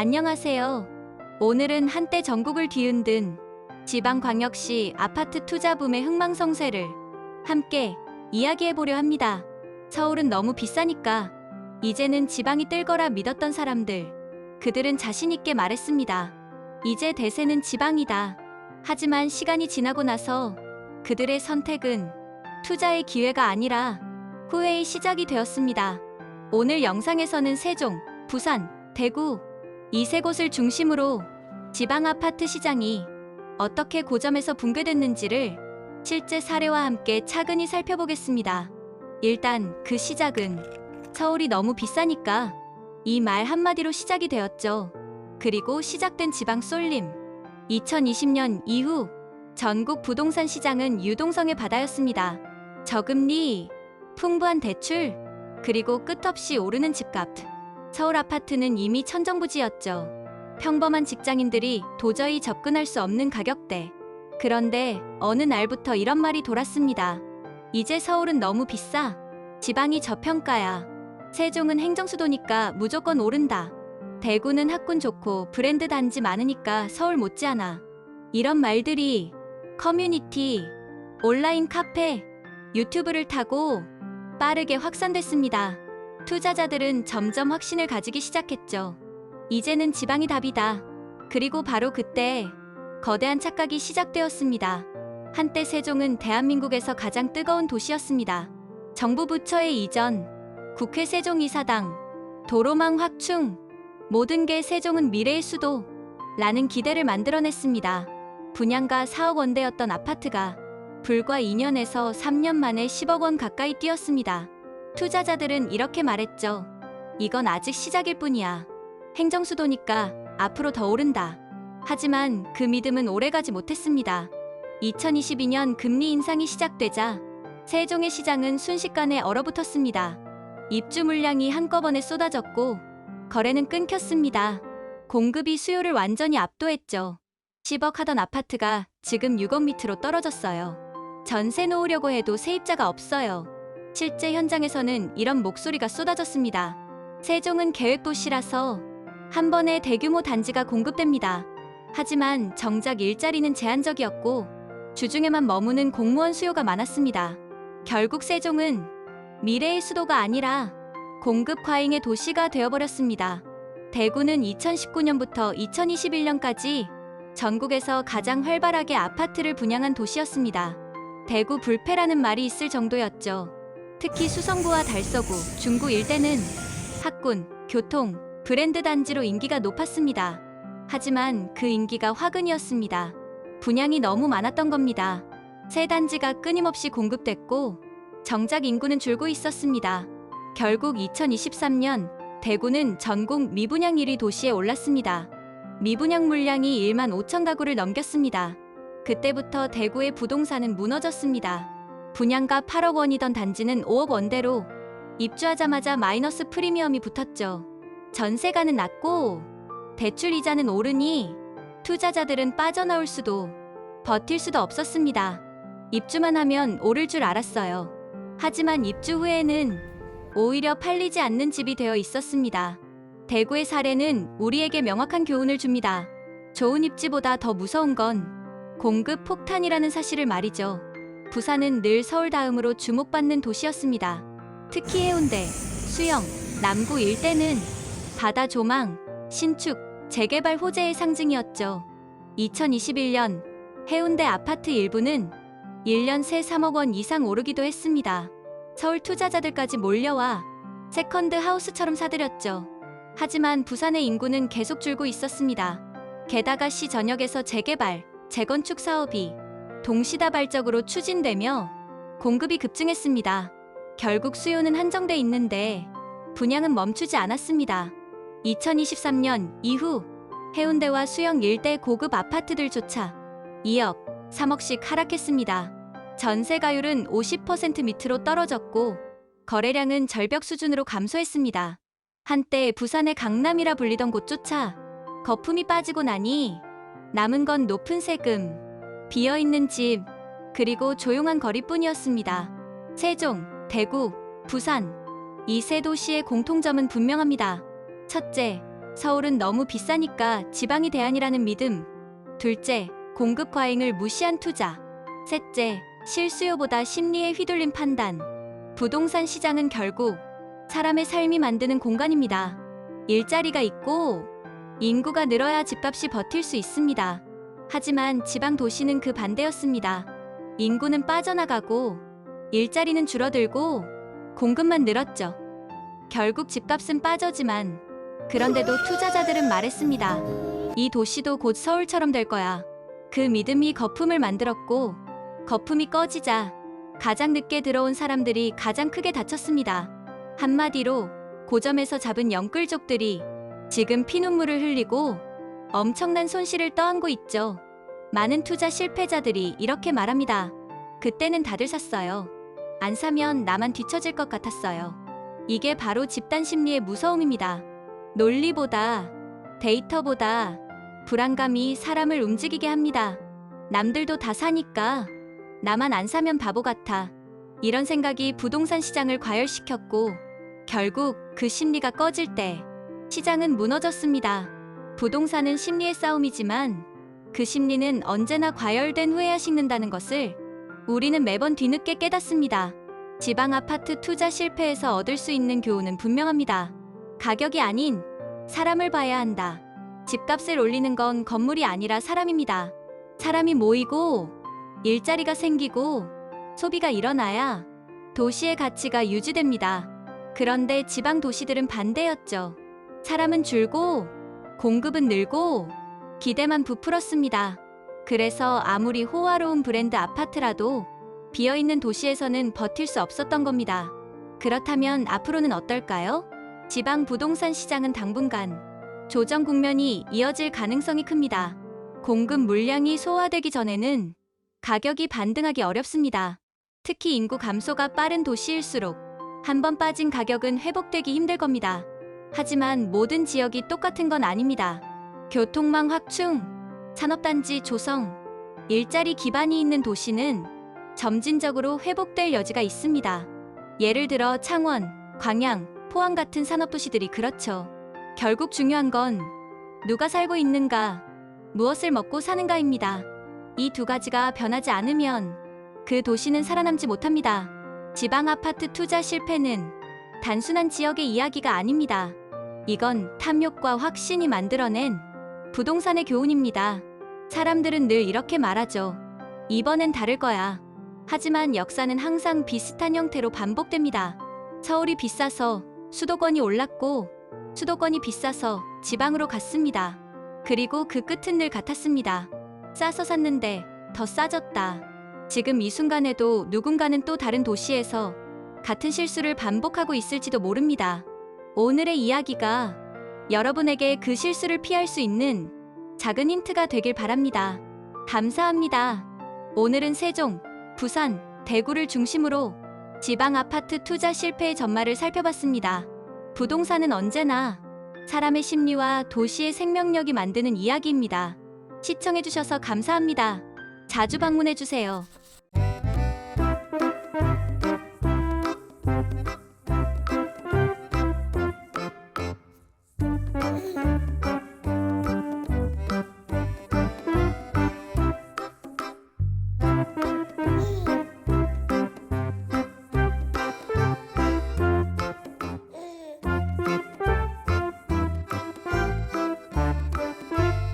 안녕하세요. 오늘은 한때 전국을 뒤흔든 지방광역시 아파트 투자 붐의 흥망성쇠를 함께 이야기해보려 합니다. 서울은 너무 비싸니까 이제는 지방이 뜰 거라 믿었던 사람들. 그들은 자신있게 말했습니다. 이제 대세는 지방이다. 하지만 시간이 지나고 나서 그들의 선택은 투자의 기회가 아니라 후회의 시작이 되었습니다. 오늘 영상에서는 세종, 부산, 대구 이 세 곳을 중심으로 지방 아파트 시장이 어떻게 고점에서 붕괴됐는지를 실제 사례와 함께 차근히 살펴보겠습니다. 일단 그 시작은 서울이 너무 비싸니까 이 말 한마디로 시작이 되었죠. 그리고 시작된 지방 쏠림. 2020년 이후 전국 부동산 시장은 유동성의 바다였습니다. 저금리, 풍부한 대출, 그리고 끝없이 오르는 집값. 서울 아파트는 이미 천정부지였죠. 평범한 직장인들이 도저히 접근할 수 없는 가격대. 그런데 어느 날부터 이런 말이 돌았습니다. 이제 서울은 너무 비싸. 지방이 저평가야. 세종은 행정수도니까 무조건 오른다. 대구는 학군 좋고 브랜드 단지 많으니까 서울 못지않아. 이런 말들이 커뮤니티, 온라인 카페, 유튜브를 타고 빠르게 확산됐습니다. 투자자들은 점점 확신을 가지기 시작했죠. 이제는 지방이 답이다. 그리고 바로 그때 거대한 착각이 시작되었습니다. 한때 세종은 대한민국에서 가장 뜨거운 도시였습니다. 정부 부처의 이전, 국회 세종이사당, 도로망 확충, 모든 게 세종은 미래의 수도, 라는 기대를 만들어냈습니다. 분양가 4억 원대였던 아파트가 불과 2년에서 3년 만에 10억 원 가까이 뛰었습니다. 투자자들은 이렇게 말했죠. 이건 아직 시작일 뿐이야. 행정수도니까 앞으로 더 오른다. 하지만 그 믿음은 오래가지 못했습니다. 2022년 금리 인상이 시작되자 세종의 시장은 순식간에 얼어붙었습니다. 입주 물량이 한꺼번에 쏟아졌고 거래는 끊겼습니다. 공급이 수요를 완전히 압도했죠. 10억 하던 아파트가 지금 6억 밑으로 떨어졌어요. 전세 놓으려고 해도 세입자가 없어요. 실제 현장에서는 이런 목소리가 쏟아졌습니다. 세종은 계획도시라서 한 번에 대규모 단지가 공급됩니다. 하지만 정작 일자리는 제한적이었고 주중에만 머무는 공무원 수요가 많았습니다. 결국 세종은 미래의 수도가 아니라 공급 과잉의 도시가 되어버렸습니다. 대구는 2019년부터 2021년까지 전국에서 가장 활발하게 아파트를 분양한 도시였습니다. 대구 불패라는 말이 있을 정도였죠. 특히 수성구와 달서구, 중구 일대는 학군, 교통, 브랜드 단지로 인기가 높았습니다. 하지만 그 인기가 화근이었습니다. 분양이 너무 많았던 겁니다. 새 단지가 끊임없이 공급됐고 정작 인구는 줄고 있었습니다. 결국 2023년 대구는 전국 미분양 1위 도시에 올랐습니다. 미분양 물량이 1만 5천 가구를 넘겼습니다. 그때부터 대구의 부동산은 무너졌습니다. 분양가 8억 원이던 단지는 5억 원대로 입주하자마자 마이너스 프리미엄이 붙었죠. 전세가는 낮고 대출 이자는 오르니 투자자들은 빠져나올 수도 버틸 수도 없었습니다. 입주만 하면 오를 줄 알았어요. 하지만 입주 후에는 오히려 팔리지 않는 집이 되어 있었습니다. 대구의 사례는 우리에게 명확한 교훈을 줍니다. 좋은 입지보다 더 무서운 건 공급 폭탄이라는 사실을 말이죠. 부산은 늘 서울 다음으로 주목받는 도시였습니다. 특히 해운대, 수영, 남구 일대는 바다 조망, 신축, 재개발 호재의 상징이었죠. 2021년 해운대 아파트 일부는 1년 새 3억 원 이상 오르기도 했습니다. 서울 투자자들까지 몰려와 세컨드 하우스처럼 사들였죠. 하지만 부산의 인구는 계속 줄고 있었습니다. 게다가 시 전역에서 재개발, 재건축 사업이 동시다발적으로 추진되며 공급이 급증했습니다. 결국 수요는 한정돼 있는데 분양은 멈추지 않았습니다. 2023년 이후 해운대와 수영 일대 고급 아파트들조차 2억, 3억씩 하락했습니다. 전세가율은 50% 밑으로 떨어졌고 거래량은 절벽 수준으로 감소했습니다. 한때 부산의 강남이라 불리던 곳조차 거품이 빠지고 나니 남은 건 높은 세금, 비어있는 집, 그리고 조용한 거리뿐이었습니다. 세종, 대구, 부산 이 세 도시의 공통점은 분명합니다. 첫째, 서울은 너무 비싸니까 지방이 대안이라는 믿음. 둘째, 공급 과잉을 무시한 투자. 셋째, 실수요보다 심리에 휘둘린 판단. 부동산 시장은 결국 사람의 삶이 만드는 공간입니다. 일자리가 있고 인구가 늘어야 집값이 버틸 수 있습니다. 하지만 지방 도시는 그 반대였습니다. 인구는 빠져나가고 일자리는 줄어들고 공급만 늘었죠. 결국 집값은 빠져지만 그런데도 투자자들은 말했습니다. 이 도시도 곧 서울처럼 될 거야. 그 믿음이 거품을 만들었고 거품이 꺼지자 가장 늦게 들어온 사람들이 가장 크게 다쳤습니다. 한마디로 고점에서 잡은 영끌족들이 지금 피눈물을 흘리고 엄청난 손실을 떠안고 있죠. 많은 투자 실패자들이 이렇게 말합니다. 그때는 다들 샀어요. 안 사면 나만 뒤처질 것 같았어요. 이게 바로 집단 심리의 무서움입니다. 논리보다 데이터보다 불안감이 사람을 움직이게 합니다. 남들도 다 사니까 나만 안 사면 바보 같아. 이런 생각이 부동산 시장을 과열시켰고 결국 그 심리가 꺼질 때 시장은 무너졌습니다. 부동산은 심리의 싸움이지만 그 심리는 언제나 과열된 후에야 식는다는 것을 우리는 매번 뒤늦게 깨닫습니다. 지방 아파트 투자 실패에서 얻을 수 있는 교훈은 분명합니다. 가격이 아닌 사람을 봐야 한다. 집값을 올리는 건 건물이 아니라 사람입니다. 사람이 모이고 일자리가 생기고 소비가 일어나야 도시의 가치가 유지됩니다. 그런데 지방 도시들은 반대였죠. 사람은 줄고 공급은 늘고 기대만 부풀었습니다. 그래서 아무리 호화로운 브랜드 아파트라도 비어있는 도시에서는 버틸 수 없었던 겁니다. 그렇다면 앞으로는 어떨까요? 지방 부동산 시장은 당분간 조정 국면이 이어질 가능성이 큽니다. 공급 물량이 소화되기 전에는 가격이 반등하기 어렵습니다. 특히 인구 감소가 빠른 도시일수록 한 번 빠진 가격은 회복되기 힘들 겁니다. 하지만 모든 지역이 똑같은 건 아닙니다. 교통망 확충, 산업단지 조성, 일자리 기반이 있는 도시는 점진적으로 회복될 여지가 있습니다. 예를 들어 창원, 광양, 포항 같은 산업도시들이 그렇죠. 결국 중요한 건 누가 살고 있는가, 무엇을 먹고 사는가입니다. 이 두 가지가 변하지 않으면 그 도시는 살아남지 못합니다. 지방 아파트 투자 실패는 단순한 지역의 이야기가 아닙니다. 이건 탐욕과 확신이 만들어낸 부동산의 교훈입니다. 사람들은 늘 이렇게 말하죠. 이번엔 다를 거야. 하지만 역사는 항상 비슷한 형태로 반복됩니다. 서울이 비싸서 수도권이 올랐고 수도권이 비싸서 지방으로 갔습니다. 그리고 그 끝은 늘 같았습니다. 싸서 샀는데 더 싸졌다. 지금 이 순간에도 누군가는 또 다른 도시에서 같은 실수를 반복하고 있을지도 모릅니다. 오늘의 이야기가 여러분에게 그 실수를 피할 수 있는 작은 힌트가 되길 바랍니다. 감사합니다. 오늘은 세종, 부산, 대구를 중심으로 지방 아파트 투자 실패의 전말을 살펴봤습니다. 부동산은 언제나 사람의 심리와 도시의 생명력이 만드는 이야기입니다. 시청해주셔서 감사합니다. 자주 방문해주세요. Mm-hmm.